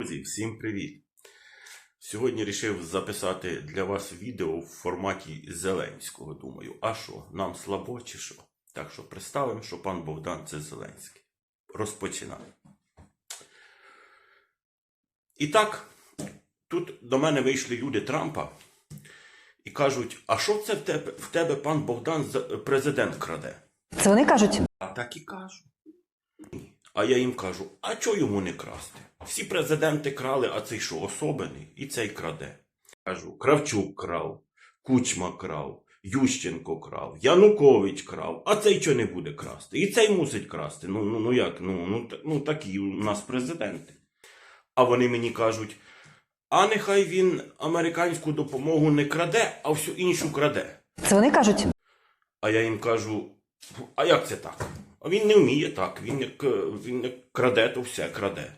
Друзі, всім привіт! Сьогодні вирішив записати для вас відео в форматі Зеленського. Думаю, а що, нам слабо чи що? Так що представимо, що пан Богдан це Зеленський. Розпочинаємо. І так, тут до мене вийшли люди Трампа і кажуть: а що це в тебе, в тебе пан Богдан, президент краде? Це вони кажуть. А так і кажу. А я їм кажу: а чого йому не красти? Всі президенти крали, а цей що, особений? І цей краде. Кажу, Кравчук крав, Кучма крав, Ющенко крав, Янукович крав, а цей чого не буде красти? І цей мусить красти. Ну, ну, ну як? Ну, ну, ну такі у нас президенти. А вони мені кажуть: а нехай він американську допомогу не краде, а всю іншу краде. Це вони кажуть. А я їм кажу: а як це так? А він не вміє так. Він як, е, він як краде, то все краде.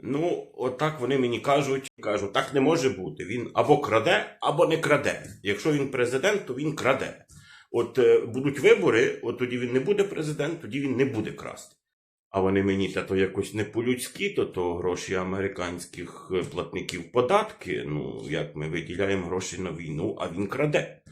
Ну, отак вони мені кажуть, кажу, так не може бути. Він або краде, або не краде. Якщо він президент, то він краде. От е, будуть вибори, от тоді він не буде президент, тоді він не буде красти. А вони мені та то якось не по-людськи, то то гроші американських е, платників податки. Ну, як ми виділяємо гроші на війну, а він краде.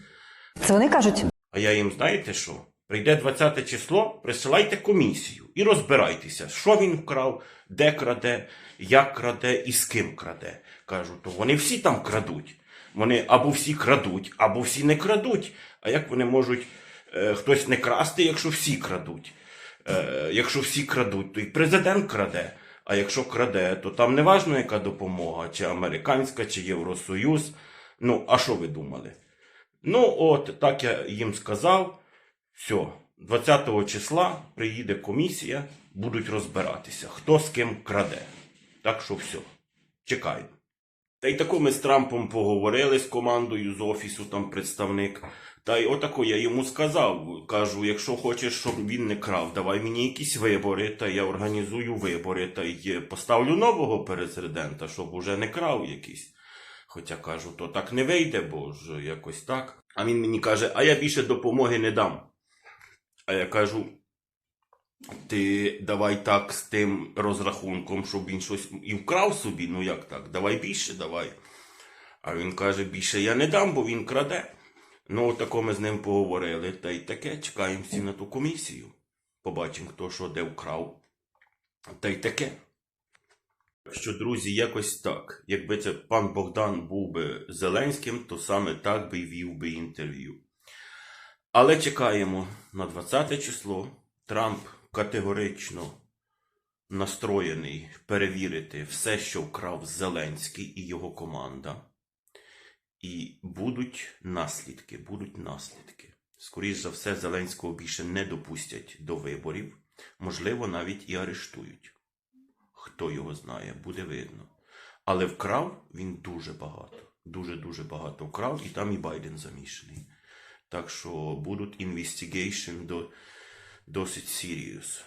Це вони кажуть. А я їм знаєте що? Прийде 20 число, присилайте комісію і розбирайтеся, що він вкрав, де краде, як краде і з ким краде. Кажу, то вони всі там крадуть. Вони або всі крадуть, або всі не крадуть. А як вони можуть е, хтось не красти, якщо всі крадуть? Е, якщо всі крадуть, то і президент краде. А якщо краде, то там не важно, яка допомога, чи американська, чи Євросоюз. Ну, а що ви думали? Ну, от так я їм сказав. Все, 20 числа приїде комісія, будуть розбиратися, хто з ким краде. Так що все, чекаємо. Та й тако ми з Трампом поговорили з командою з офісу, там представник. Та й отако я йому сказав. Кажу, якщо хочеш, щоб він не крав, давай мені якісь вибори, та я організую вибори, та й поставлю нового президента, щоб уже не крав якийсь. Хоча кажу, то так не вийде, бо ж якось так. А він мені каже, а я більше допомоги не дам. А я кажу, ти давай так з тим розрахунком, щоб він щось і вкрав собі. Ну як так? Давай більше, давай. А він каже, більше я не дам, бо він краде. Ну, отако ми з ним поговорили. Та й таке, чекаємо всі на ту комісію. Побачимо, хто що де вкрав. Та й таке. Що, друзі, якось так. Якби це пан Богдан був би Зеленським, то саме так би й вів би інтерв'ю. Але чекаємо на 20 число. Трамп категорично настроєний перевірити все, що вкрав Зеленський і його команда. І будуть наслідки, будуть наслідки. Скоріше за все, Зеленського більше не допустять до виборів, можливо, навіть і арештують. Хто його знає, буде видно. Але вкрав він дуже багато. Дуже-дуже багато вкрав, і там і Байден замішаний. Так що будуть до досить serious.